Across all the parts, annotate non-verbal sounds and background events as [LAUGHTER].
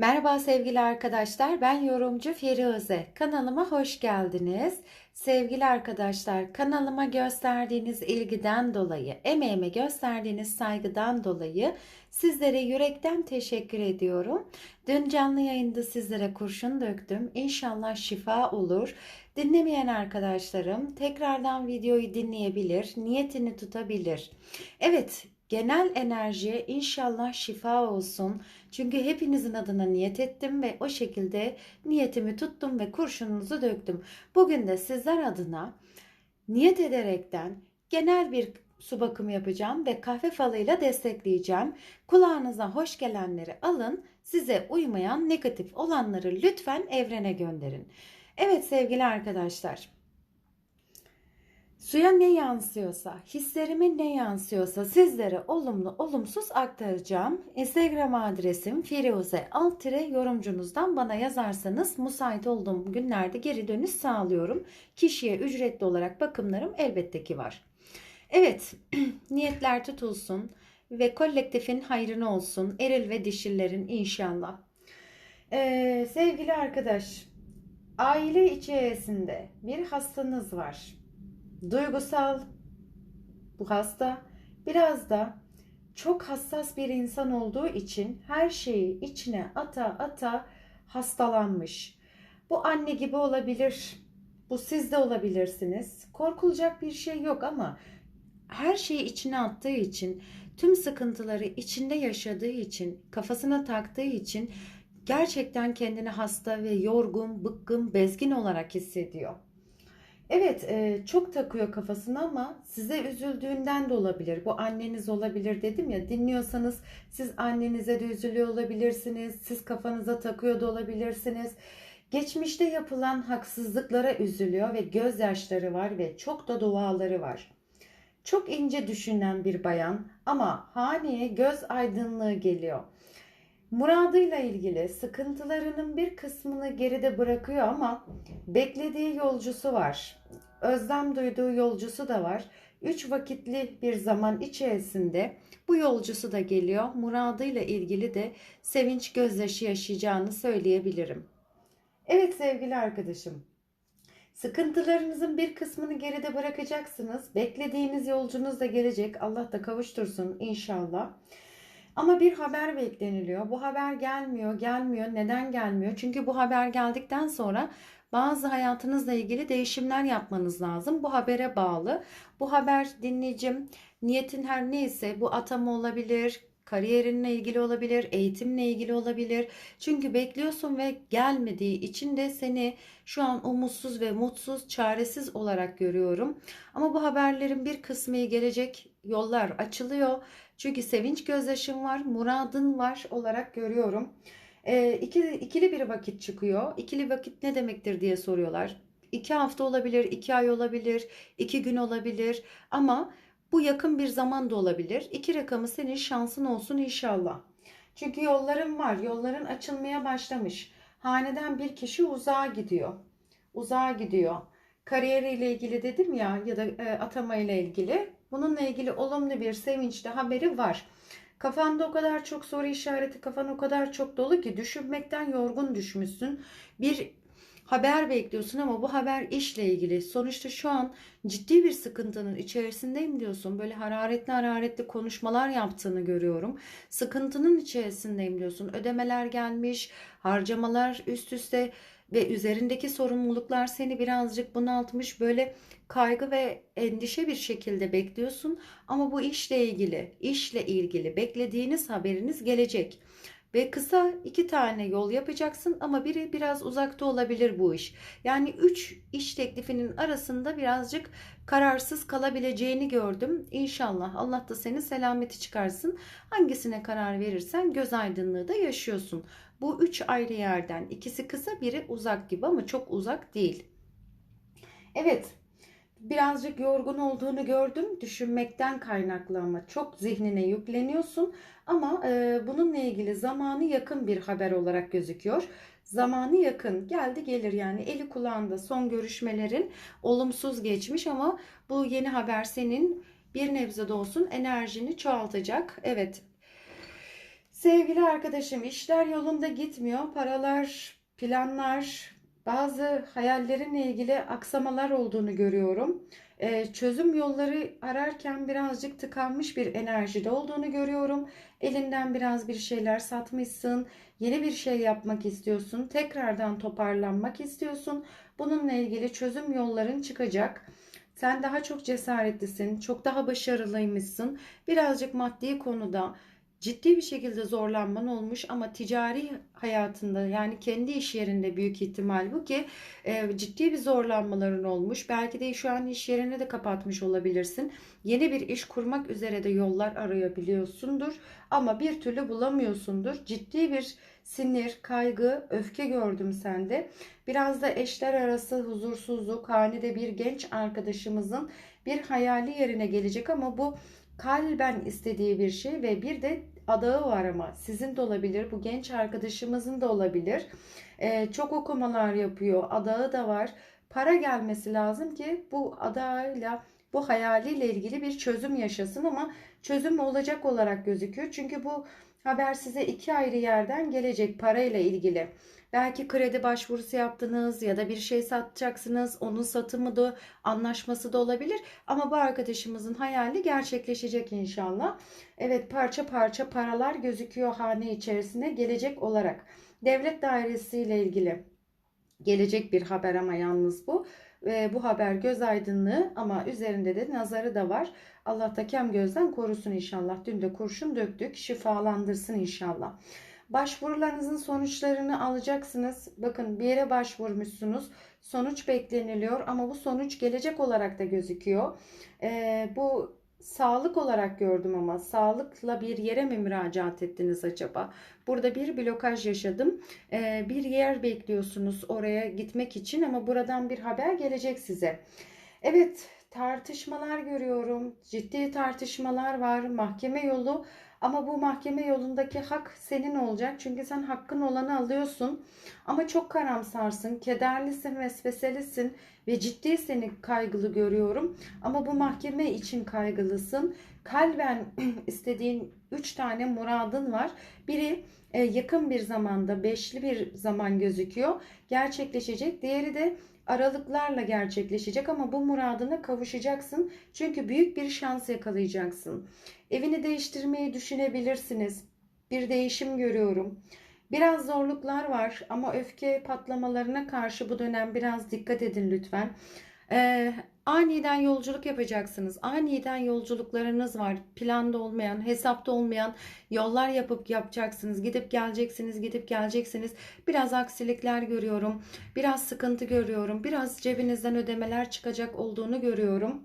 Merhaba sevgili arkadaşlar. Ben yorumcu Firuze. Kanalıma hoş geldiniz. Sevgili arkadaşlar, kanalıma gösterdiğiniz ilgiden dolayı, emeğime gösterdiğiniz saygıdan dolayı sizlere yürekten teşekkür ediyorum. Dün canlı yayında sizlere kurşun döktüm. İnşallah şifa olur. Dinlemeyen arkadaşlarım tekrardan videoyu dinleyebilir, niyetini tutabilir. Evet, genel enerjiye inşallah şifa olsun. Çünkü hepinizin adına niyet ettim ve o şekilde niyetimi tuttum ve kurşununuzu döktüm. Bugün de sizler adına niyet ederekten genel bir su bakımı yapacağım ve kahve falıyla destekleyeceğim. Kulağınıza hoş gelenleri alın, size uymayan negatif olanları lütfen evrene gönderin. Evet sevgili arkadaşlar, Suya ne yansıyorsa, hislerime ne yansıyorsa sizlere olumlu olumsuz aktaracağım. Instagram adresim Firuze Altire yorumcunuzdan bana yazarsanız müsait olduğum günlerde geri dönüş sağlıyorum. Kişiye ücretli olarak bakımlarım elbette ki var. Evet, [CLEARS THROAT] niyetler tutulsun ve kolektifin hayrına olsun. Eril ve dişillerin inşallah. Ee, sevgili arkadaş, aile içerisinde bir hastanız var duygusal bu hasta biraz da çok hassas bir insan olduğu için her şeyi içine ata ata hastalanmış. Bu anne gibi olabilir. Bu siz de olabilirsiniz. Korkulacak bir şey yok ama her şeyi içine attığı için, tüm sıkıntıları içinde yaşadığı için, kafasına taktığı için gerçekten kendini hasta ve yorgun, bıkkın, bezgin olarak hissediyor. Evet, e, çok takıyor kafasına ama size üzüldüğünden de olabilir. Bu anneniz olabilir dedim ya. Dinliyorsanız siz annenize de üzülüyor olabilirsiniz. Siz kafanıza takıyor da olabilirsiniz. Geçmişte yapılan haksızlıklara üzülüyor ve gözyaşları var ve çok da duaları var. Çok ince düşünen bir bayan ama haneye göz aydınlığı geliyor. Muradıyla ilgili sıkıntılarının bir kısmını geride bırakıyor ama beklediği yolcusu var. Özlem duyduğu yolcusu da var. Üç vakitli bir zaman içerisinde bu yolcusu da geliyor. Muradıyla ilgili de sevinç gözyaşı yaşayacağını söyleyebilirim. Evet sevgili arkadaşım. Sıkıntılarınızın bir kısmını geride bırakacaksınız. Beklediğiniz yolcunuz da gelecek. Allah da kavuştursun inşallah. Ama bir haber bekleniliyor. Bu haber gelmiyor, gelmiyor. Neden gelmiyor? Çünkü bu haber geldikten sonra bazı hayatınızla ilgili değişimler yapmanız lazım. Bu habere bağlı. Bu haber dinleyicim niyetin her neyse bu atama olabilir, kariyerinle ilgili olabilir, eğitimle ilgili olabilir. Çünkü bekliyorsun ve gelmediği için de seni şu an umutsuz ve mutsuz, çaresiz olarak görüyorum. Ama bu haberlerin bir kısmı gelecek yollar açılıyor. Çünkü sevinç gözyaşım var, muradın var olarak görüyorum. E, ikili, ikili bir vakit çıkıyor. İkili vakit ne demektir diye soruyorlar. İki hafta olabilir, iki ay olabilir, iki gün olabilir. Ama bu yakın bir zaman da olabilir. İki rakamı senin şansın olsun inşallah. Çünkü yolların var. Yolların açılmaya başlamış. Haneden bir kişi uzağa gidiyor. Uzağa gidiyor. Kariyeriyle ilgili dedim ya ya da e, atama ile ilgili. Bununla ilgili olumlu bir sevinçli haberi var. Kafanda o kadar çok soru işareti, kafan o kadar çok dolu ki düşünmekten yorgun düşmüşsün. Bir haber bekliyorsun ama bu haber işle ilgili. Sonuçta şu an ciddi bir sıkıntının içerisindeyim diyorsun. Böyle hararetli hararetli konuşmalar yaptığını görüyorum. Sıkıntının içerisindeyim diyorsun. Ödemeler gelmiş, harcamalar üst üste ve üzerindeki sorumluluklar seni birazcık bunaltmış. Böyle kaygı ve endişe bir şekilde bekliyorsun ama bu işle ilgili, işle ilgili beklediğiniz haberiniz gelecek. Ve kısa iki tane yol yapacaksın ama biri biraz uzakta olabilir bu iş. Yani üç iş teklifinin arasında birazcık kararsız kalabileceğini gördüm. İnşallah Allah da seni selameti çıkarsın. Hangisine karar verirsen göz aydınlığı da yaşıyorsun. Bu üç ayrı yerden ikisi kısa biri uzak gibi ama çok uzak değil. Evet birazcık yorgun olduğunu gördüm. Düşünmekten kaynaklı ama çok zihnine yükleniyorsun. Ama e, bununla ilgili zamanı yakın bir haber olarak gözüküyor. Zamanı yakın geldi gelir yani eli kulağında son görüşmelerin olumsuz geçmiş ama bu yeni haber senin bir nebze de olsun enerjini çoğaltacak. Evet Sevgili arkadaşım, işler yolunda gitmiyor. Paralar, planlar, bazı hayallerinle ilgili aksamalar olduğunu görüyorum. Ee, çözüm yolları ararken birazcık tıkanmış bir enerjide olduğunu görüyorum. Elinden biraz bir şeyler satmışsın, yeni bir şey yapmak istiyorsun, tekrardan toparlanmak istiyorsun. Bununla ilgili çözüm yolların çıkacak. Sen daha çok cesaretlisin, çok daha başarılıymışsın. Birazcık maddi konuda ciddi bir şekilde zorlanman olmuş ama ticari hayatında yani kendi iş yerinde büyük ihtimal bu ki e, ciddi bir zorlanmaların olmuş. Belki de şu an iş yerini de kapatmış olabilirsin. Yeni bir iş kurmak üzere de yollar arayabiliyorsundur ama bir türlü bulamıyorsundur. Ciddi bir sinir, kaygı, öfke gördüm sende. Biraz da eşler arası huzursuzluk, hanede bir genç arkadaşımızın bir hayali yerine gelecek ama bu kalben istediği bir şey ve bir de adağı var ama sizin de olabilir bu genç arkadaşımızın da olabilir. Ee, çok okumalar yapıyor adağı da var. Para gelmesi lazım ki bu adağıyla bu hayaliyle ilgili bir çözüm yaşasın ama çözüm olacak olarak gözüküyor. Çünkü bu haber size iki ayrı yerden gelecek parayla ilgili. Belki kredi başvurusu yaptınız ya da bir şey satacaksınız. Onun satımı da anlaşması da olabilir. Ama bu arkadaşımızın hayali gerçekleşecek inşallah. Evet parça parça paralar gözüküyor hane içerisine gelecek olarak. Devlet dairesi ile ilgili gelecek bir haber ama yalnız bu. Ve bu haber göz aydınlığı ama üzerinde de nazarı da var. Allah da kem gözden korusun inşallah. Dün de kurşun döktük. Şifalandırsın inşallah. Başvurularınızın sonuçlarını alacaksınız. Bakın bir yere başvurmuşsunuz. Sonuç bekleniliyor ama bu sonuç gelecek olarak da gözüküyor. Ee, bu sağlık olarak gördüm ama sağlıkla bir yere mi müracaat ettiniz acaba? Burada bir blokaj yaşadım. Ee, bir yer bekliyorsunuz oraya gitmek için ama buradan bir haber gelecek size. Evet tartışmalar görüyorum. Ciddi tartışmalar var. Mahkeme yolu ama bu mahkeme yolundaki hak senin olacak. Çünkü sen hakkın olanı alıyorsun. Ama çok karamsarsın, kederlisin, vesveselisin ve ciddi seni kaygılı görüyorum. Ama bu mahkeme için kaygılısın. Kalben [CLEARS THROAT] istediğin 3 tane muradın var. Biri e, yakın bir zamanda, beşli bir zaman gözüküyor. Gerçekleşecek. Diğeri de aralıklarla gerçekleşecek ama bu muradına kavuşacaksın. Çünkü büyük bir şans yakalayacaksın. Evini değiştirmeyi düşünebilirsiniz. Bir değişim görüyorum. Biraz zorluklar var ama öfke patlamalarına karşı bu dönem biraz dikkat edin lütfen. Ee, aniden yolculuk yapacaksınız. Aniden yolculuklarınız var. Planda olmayan, hesapta olmayan yollar yapıp yapacaksınız. Gidip geleceksiniz, gidip geleceksiniz. Biraz aksilikler görüyorum. Biraz sıkıntı görüyorum. Biraz cebinizden ödemeler çıkacak olduğunu görüyorum.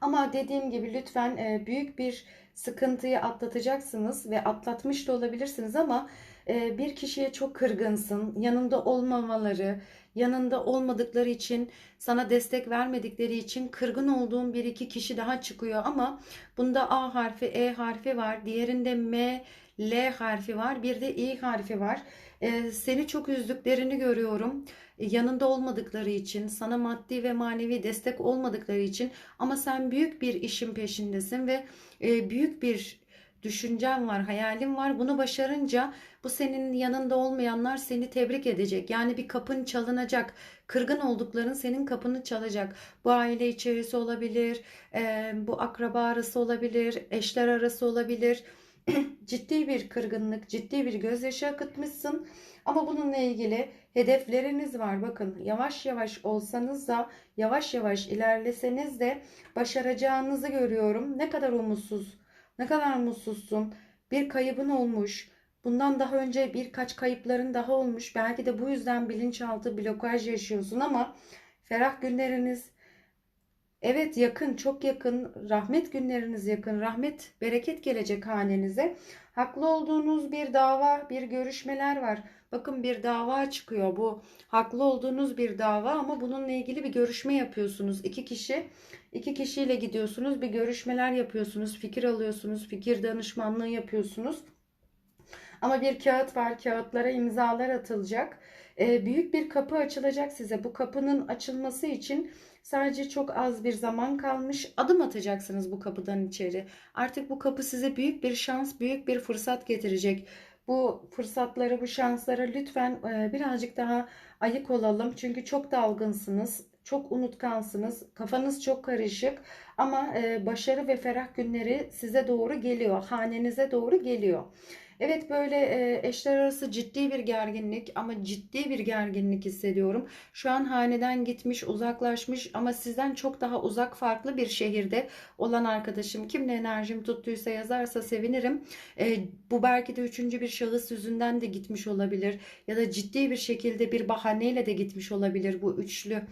Ama dediğim gibi lütfen e, büyük bir sıkıntıyı atlatacaksınız ve atlatmış da olabilirsiniz ama e, bir kişiye çok kırgınsın. Yanında olmamaları, yanında olmadıkları için, sana destek vermedikleri için kırgın olduğum bir iki kişi daha çıkıyor ama bunda A harfi, E harfi var. Diğerinde M, L harfi var. Bir de İ harfi var. E, seni çok üzdüklerini görüyorum. Yanında olmadıkları için, sana maddi ve manevi destek olmadıkları için ama sen büyük bir işin peşindesin ve e, büyük bir düşüncen var, hayalin var. Bunu başarınca bu senin yanında olmayanlar seni tebrik edecek. Yani bir kapın çalınacak. Kırgın oldukların senin kapını çalacak. Bu aile içerisi olabilir, e, bu akraba arası olabilir, eşler arası olabilir. [CLEARS THROAT] ciddi bir kırgınlık, ciddi bir gözyaşı akıtmışsın. Ama bununla ilgili hedefleriniz var. Bakın yavaş yavaş olsanız da yavaş yavaş ilerleseniz de başaracağınızı görüyorum. Ne kadar umutsuz, ne kadar mutsuzsun. Bir kaybın olmuş. Bundan daha önce birkaç kayıpların daha olmuş. Belki de bu yüzden bilinçaltı blokaj yaşıyorsun ama ferah günleriniz Evet yakın, çok yakın. Rahmet günleriniz yakın. Rahmet, bereket gelecek hanenize. Haklı olduğunuz bir dava, bir görüşmeler var. Bakın bir dava çıkıyor. Bu haklı olduğunuz bir dava ama bununla ilgili bir görüşme yapıyorsunuz. İki kişi, iki kişiyle gidiyorsunuz. Bir görüşmeler yapıyorsunuz. Fikir alıyorsunuz. Fikir danışmanlığı yapıyorsunuz. Ama bir kağıt var. Kağıtlara imzalar atılacak. Ee, büyük bir kapı açılacak size. Bu kapının açılması için Sadece çok az bir zaman kalmış. Adım atacaksınız bu kapıdan içeri. Artık bu kapı size büyük bir şans, büyük bir fırsat getirecek. Bu fırsatları, bu şanslara lütfen e, birazcık daha ayık olalım. Çünkü çok dalgınsınız, çok unutkansınız, kafanız çok karışık. Ama e, başarı ve ferah günleri size doğru geliyor, hanenize doğru geliyor. Evet böyle eşler arası ciddi bir gerginlik ama ciddi bir gerginlik hissediyorum. Şu an haneden gitmiş, uzaklaşmış ama sizden çok daha uzak farklı bir şehirde olan arkadaşım kimle enerjim tuttuysa yazarsa sevinirim. E, bu belki de üçüncü bir şahıs yüzünden de gitmiş olabilir ya da ciddi bir şekilde bir bahaneyle de gitmiş olabilir bu üçlü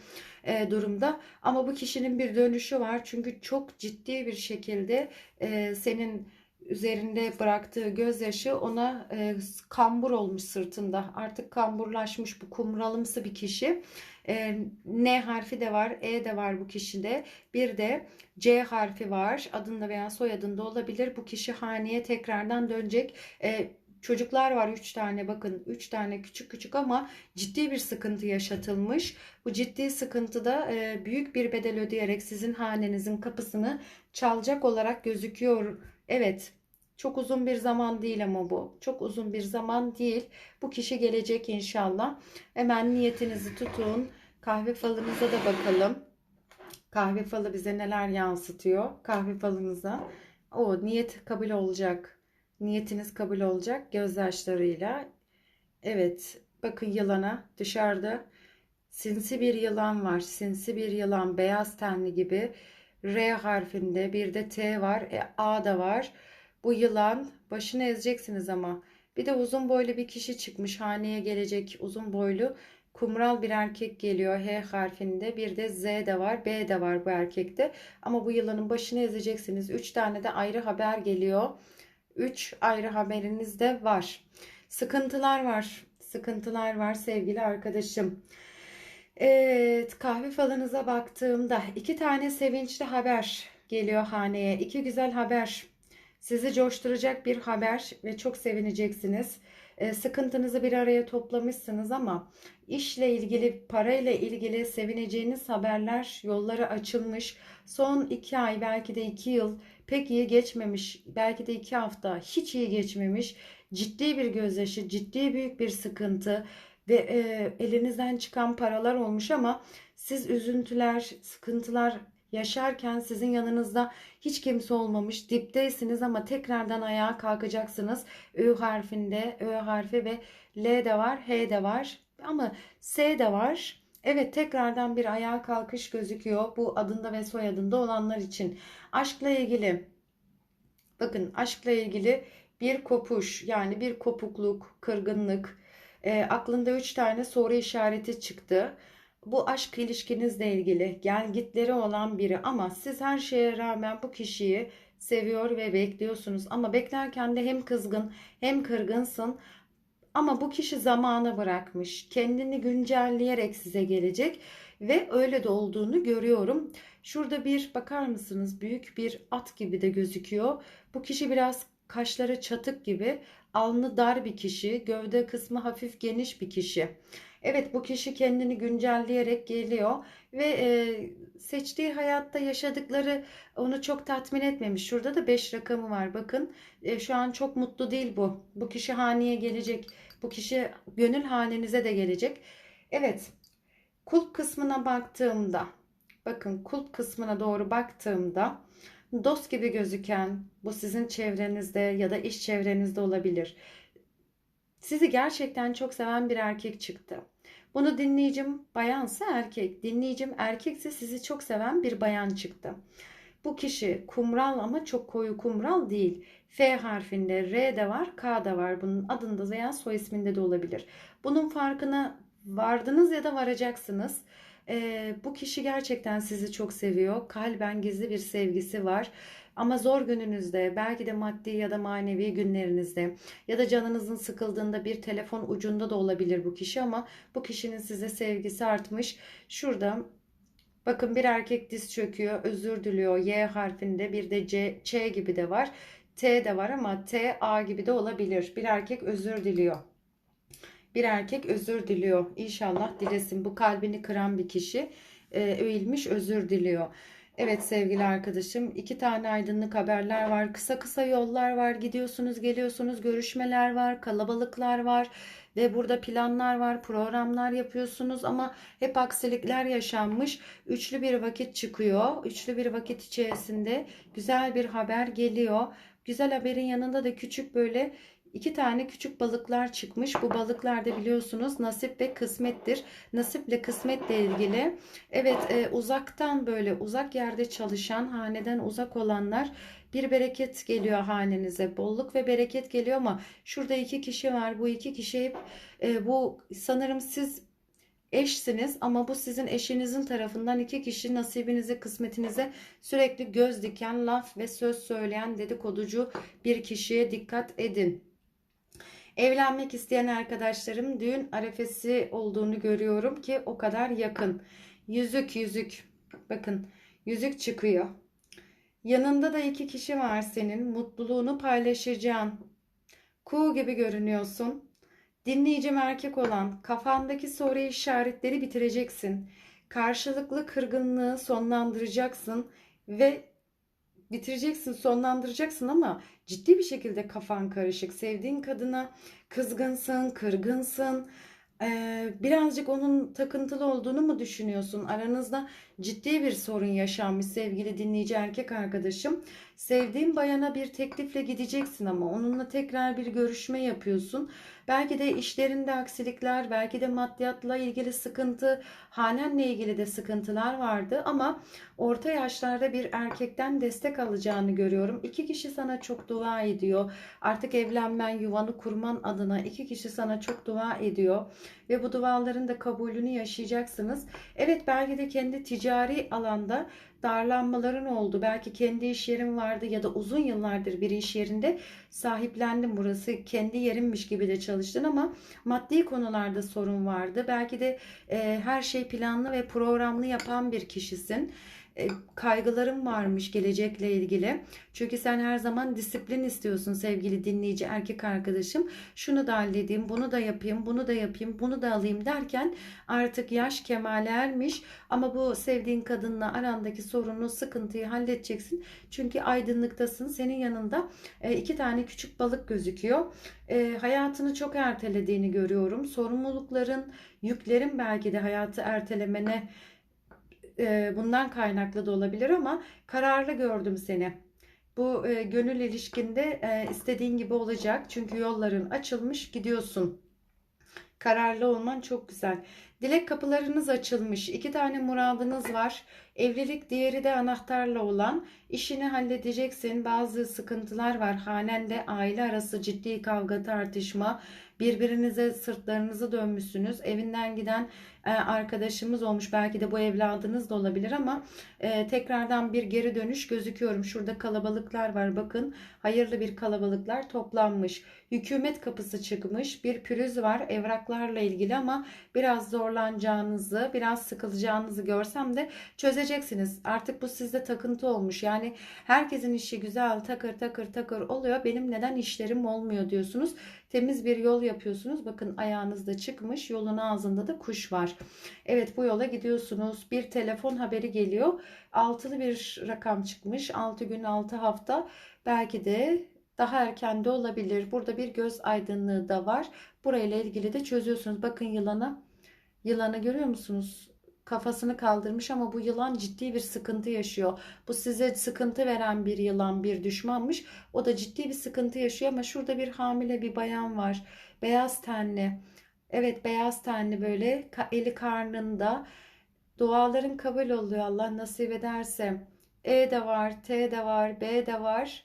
e, durumda. Ama bu kişinin bir dönüşü var çünkü çok ciddi bir şekilde e, senin üzerinde bıraktığı gözyaşı ona e, kambur olmuş sırtında. Artık kamburlaşmış bu kumralımsı bir kişi. E, N harfi de var, E de var bu kişide. Bir de C harfi var. Adında veya soyadında olabilir. Bu kişi haneye tekrardan dönecek. E, Çocuklar var 3 tane bakın 3 tane küçük küçük ama ciddi bir sıkıntı yaşatılmış. Bu ciddi sıkıntıda e, büyük bir bedel ödeyerek sizin hanenizin kapısını çalacak olarak gözüküyor. Evet çok uzun bir zaman değil ama bu. Çok uzun bir zaman değil. Bu kişi gelecek inşallah. Hemen niyetinizi tutun. Kahve falınıza da bakalım. Kahve falı bize neler yansıtıyor? Kahve falınıza. O niyet kabul olacak. Niyetiniz kabul olacak gözyaşlarıyla. Evet, bakın yılana dışarıda sinsi bir yılan var. Sinsi bir yılan beyaz tenli gibi. R harfinde bir de T var. E, A da var. Bu yılan başını ezeceksiniz ama. Bir de uzun boylu bir kişi çıkmış haneye gelecek uzun boylu. Kumral bir erkek geliyor H harfinde. Bir de Z de var, B de var bu erkekte. Ama bu yılanın başını ezeceksiniz. 3 tane de ayrı haber geliyor. 3 ayrı haberiniz de var. Sıkıntılar var. Sıkıntılar var sevgili arkadaşım. Evet, kahve falınıza baktığımda iki tane sevinçli haber geliyor haneye. İki güzel haber. Sizi coşturacak bir haber ve çok sevineceksiniz. E, sıkıntınızı bir araya toplamışsınız ama işle ilgili, parayla ilgili sevineceğiniz haberler, yolları açılmış. Son iki ay, belki de iki yıl pek iyi geçmemiş. Belki de iki hafta hiç iyi geçmemiş. Ciddi bir gözyaşı, ciddi büyük bir sıkıntı ve e, elinizden çıkan paralar olmuş ama siz üzüntüler, sıkıntılar yaşarken sizin yanınızda hiç kimse olmamış. Dipteysiniz ama tekrardan ayağa kalkacaksınız. Ö harfinde Ö harfi ve L de var, H de var ama S de var. Evet tekrardan bir ayağa kalkış gözüküyor bu adında ve soyadında olanlar için. Aşkla ilgili bakın aşkla ilgili bir kopuş yani bir kopukluk, kırgınlık. E, aklında 3 tane soru işareti çıktı bu aşk ilişkinizle ilgili gel gitleri olan biri ama siz her şeye rağmen bu kişiyi seviyor ve bekliyorsunuz. Ama beklerken de hem kızgın hem kırgınsın. Ama bu kişi zamanı bırakmış. Kendini güncelleyerek size gelecek ve öyle de olduğunu görüyorum. Şurada bir bakar mısınız? Büyük bir at gibi de gözüküyor. Bu kişi biraz kaşları çatık gibi, alnı dar bir kişi, gövde kısmı hafif geniş bir kişi. Evet bu kişi kendini güncelleyerek geliyor ve e, seçtiği hayatta yaşadıkları onu çok tatmin etmemiş. Şurada da 5 rakamı var bakın. E, şu an çok mutlu değil bu. Bu kişi haneye gelecek. Bu kişi gönül hanenize de gelecek. Evet kulp kısmına baktığımda bakın kulp kısmına doğru baktığımda dost gibi gözüken bu sizin çevrenizde ya da iş çevrenizde olabilir sizi gerçekten çok seven bir erkek çıktı. Bunu dinleyicim bayansa erkek, dinleyicim erkekse sizi çok seven bir bayan çıktı. Bu kişi kumral ama çok koyu kumral değil. F harfinde R de var, K da var. Bunun adında veya soy isminde de olabilir. Bunun farkına vardınız ya da varacaksınız. Ee, bu kişi gerçekten sizi çok seviyor. Kalben gizli bir sevgisi var. Ama zor gününüzde, belki de maddi ya da manevi günlerinizde ya da canınızın sıkıldığında bir telefon ucunda da olabilir bu kişi ama bu kişinin size sevgisi artmış. Şurada bakın bir erkek diz çöküyor, özür diliyor. Y harfinde bir de C, Ç gibi de var. T de var ama T, A gibi de olabilir. Bir erkek özür diliyor. Bir erkek özür diliyor. İnşallah dilesin bu kalbini kıran bir kişi e, eğilmiş özür diliyor. Evet sevgili arkadaşım iki tane aydınlık haberler var. Kısa kısa yollar var. Gidiyorsunuz geliyorsunuz görüşmeler var. Kalabalıklar var. Ve burada planlar var, programlar yapıyorsunuz ama hep aksilikler yaşanmış. Üçlü bir vakit çıkıyor. Üçlü bir vakit içerisinde güzel bir haber geliyor. Güzel haberin yanında da küçük böyle iki tane küçük balıklar çıkmış. Bu balıklar da biliyorsunuz nasip ve kısmettir. Nasiple kısmetle ilgili. Evet e, uzaktan böyle uzak yerde çalışan haneden uzak olanlar bir bereket geliyor hanenize. Bolluk ve bereket geliyor ama şurada iki kişi var. Bu iki kişi hep e, bu sanırım siz eşsiniz ama bu sizin eşinizin tarafından iki kişi nasibinize, kısmetinize sürekli göz diken, laf ve söz söyleyen dedikoducu bir kişiye dikkat edin. Evlenmek isteyen arkadaşlarım düğün arefesi olduğunu görüyorum ki o kadar yakın. Yüzük yüzük. Bakın yüzük çıkıyor. Yanında da iki kişi var senin. Mutluluğunu paylaşacağın. Kuğu gibi görünüyorsun. Dinleyicim erkek olan kafandaki soru işaretleri bitireceksin. Karşılıklı kırgınlığı sonlandıracaksın ve bitireceksin, sonlandıracaksın ama ciddi bir şekilde kafan karışık. Sevdiğin kadına kızgınsın, kırgınsın. Ee, birazcık onun takıntılı olduğunu mu düşünüyorsun? Aranızda ciddi bir sorun yaşanmış sevgili dinleyici erkek arkadaşım. Sevdiğin bayana bir teklifle gideceksin ama onunla tekrar bir görüşme yapıyorsun. Belki de işlerinde aksilikler, belki de maddiyatla ilgili sıkıntı, hanenle ilgili de sıkıntılar vardı ama orta yaşlarda bir erkekten destek alacağını görüyorum. İki kişi sana çok dua ediyor. Artık evlenmen, yuvanı kurman adına iki kişi sana çok dua ediyor ve bu duaların da kabulünü yaşayacaksınız. Evet belki de kendi ticari alanda darlanmaların oldu. Belki kendi iş yerin vardı ya da uzun yıllardır bir iş yerinde sahiplendin burası kendi yerinmiş gibi de çalıştın ama maddi konularda sorun vardı. Belki de e, her şey planlı ve programlı yapan bir kişisin. E, kaygılarım varmış gelecekle ilgili. Çünkü sen her zaman disiplin istiyorsun sevgili dinleyici erkek arkadaşım. Şunu da halledeyim, bunu da yapayım, bunu da yapayım, bunu da alayım derken artık yaş kemale ermiş. Ama bu sevdiğin kadınla arandaki sorunu, sıkıntıyı halledeceksin. Çünkü aydınlıktasın. Senin yanında e, iki tane küçük balık gözüküyor. E, hayatını çok ertelediğini görüyorum. Sorumlulukların, yüklerin belki de hayatı ertelemene bundan kaynaklı da olabilir ama kararlı gördüm seni. Bu gönül ilişkinde istediğin gibi olacak. Çünkü yolların açılmış gidiyorsun. Kararlı olman çok güzel. Dilek kapılarınız açılmış. İki tane muradınız var. Evlilik diğeri de anahtarla olan. İşini halledeceksin. Bazı sıkıntılar var. Hanende aile arası ciddi kavga tartışma. Birbirinize sırtlarınızı dönmüşsünüz. Evinden giden e, arkadaşımız olmuş. Belki de bu evladınız da olabilir ama e, tekrardan bir geri dönüş gözüküyorum. Şurada kalabalıklar var. Bakın hayırlı bir kalabalıklar toplanmış. Hükümet kapısı çıkmış. Bir pürüz var evraklarla ilgili ama biraz zorlanacağınızı, biraz sıkılacağınızı görsem de çözeceksiniz. Artık bu sizde takıntı olmuş. Yani herkesin işi güzel takır takır takır oluyor. Benim neden işlerim olmuyor diyorsunuz. Temiz bir yol yapıyorsunuz. Bakın ayağınızda çıkmış. Yolun ağzında da kuş var. Evet bu yola gidiyorsunuz. Bir telefon haberi geliyor. Altılı bir rakam çıkmış. 6 gün 6 hafta. Belki de daha erken de olabilir. Burada bir göz aydınlığı da var. Burayla ilgili de çözüyorsunuz. Bakın yılana. Yılanı görüyor musunuz? Kafasını kaldırmış ama bu yılan ciddi bir sıkıntı yaşıyor. Bu size sıkıntı veren bir yılan, bir düşmanmış. O da ciddi bir sıkıntı yaşıyor ama şurada bir hamile bir bayan var. Beyaz tenli. Evet beyaz tenli böyle eli karnında. Duaların kabul oluyor Allah nasip ederse. E de var, T de var, B de var.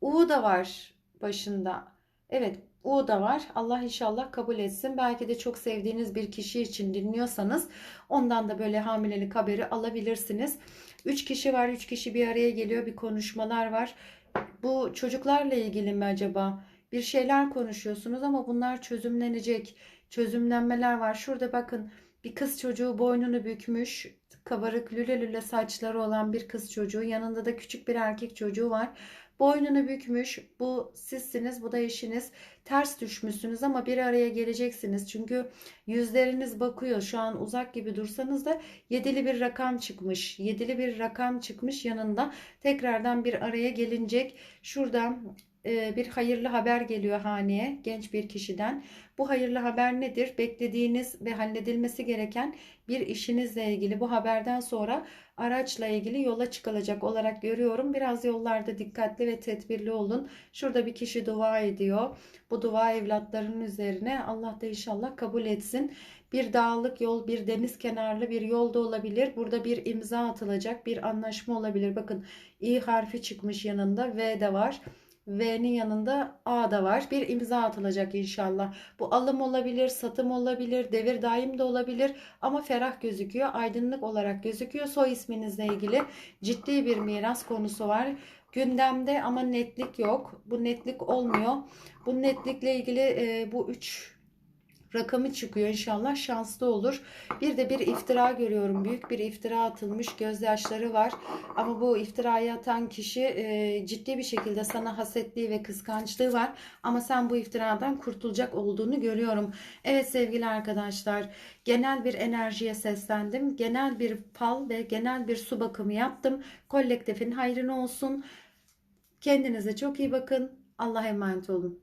U da var başında. Evet U da var. Allah inşallah kabul etsin. Belki de çok sevdiğiniz bir kişi için dinliyorsanız ondan da böyle hamilelik haberi alabilirsiniz. 3 kişi var. 3 kişi bir araya geliyor. Bir konuşmalar var. Bu çocuklarla ilgili mi acaba? Bir şeyler konuşuyorsunuz ama bunlar çözümlenecek. Çözümlenmeler var. Şurada bakın bir kız çocuğu boynunu bükmüş. Kabarık lüle lüle saçları olan bir kız çocuğu. Yanında da küçük bir erkek çocuğu var. Boynunu bükmüş. Bu sizsiniz, bu da eşiniz. Ters düşmüşsünüz ama bir araya geleceksiniz. Çünkü yüzleriniz bakıyor. Şu an uzak gibi dursanız da yedili bir rakam çıkmış. Yedili bir rakam çıkmış yanında. Tekrardan bir araya gelinecek. Şuradan bir hayırlı haber geliyor haneye genç bir kişiden. Bu hayırlı haber nedir? Beklediğiniz ve halledilmesi gereken bir işinizle ilgili bu haberden sonra araçla ilgili yola çıkılacak olarak görüyorum. Biraz yollarda dikkatli ve tedbirli olun. Şurada bir kişi dua ediyor. Bu dua evlatlarının üzerine Allah da inşallah kabul etsin. Bir dağlık yol, bir deniz kenarlı bir yolda olabilir. Burada bir imza atılacak, bir anlaşma olabilir. Bakın İ harfi çıkmış yanında, V de var. V'nin yanında A da var. Bir imza atılacak inşallah. Bu alım olabilir, satım olabilir, devir daim de olabilir ama ferah gözüküyor, aydınlık olarak gözüküyor. Soy isminizle ilgili ciddi bir miras konusu var. Gündemde ama netlik yok. Bu netlik olmuyor. Bu netlikle ilgili e, bu üç rakamı çıkıyor inşallah şanslı olur. Bir de bir iftira görüyorum. Büyük bir iftira atılmış. Gözyaşları var. Ama bu iftirayı atan kişi e, ciddi bir şekilde sana hasetliği ve kıskançlığı var. Ama sen bu iftiradan kurtulacak olduğunu görüyorum. Evet sevgili arkadaşlar. Genel bir enerjiye seslendim. Genel bir fal ve genel bir su bakımı yaptım. Kolektifin hayrına olsun. Kendinize çok iyi bakın. Allah'a emanet olun.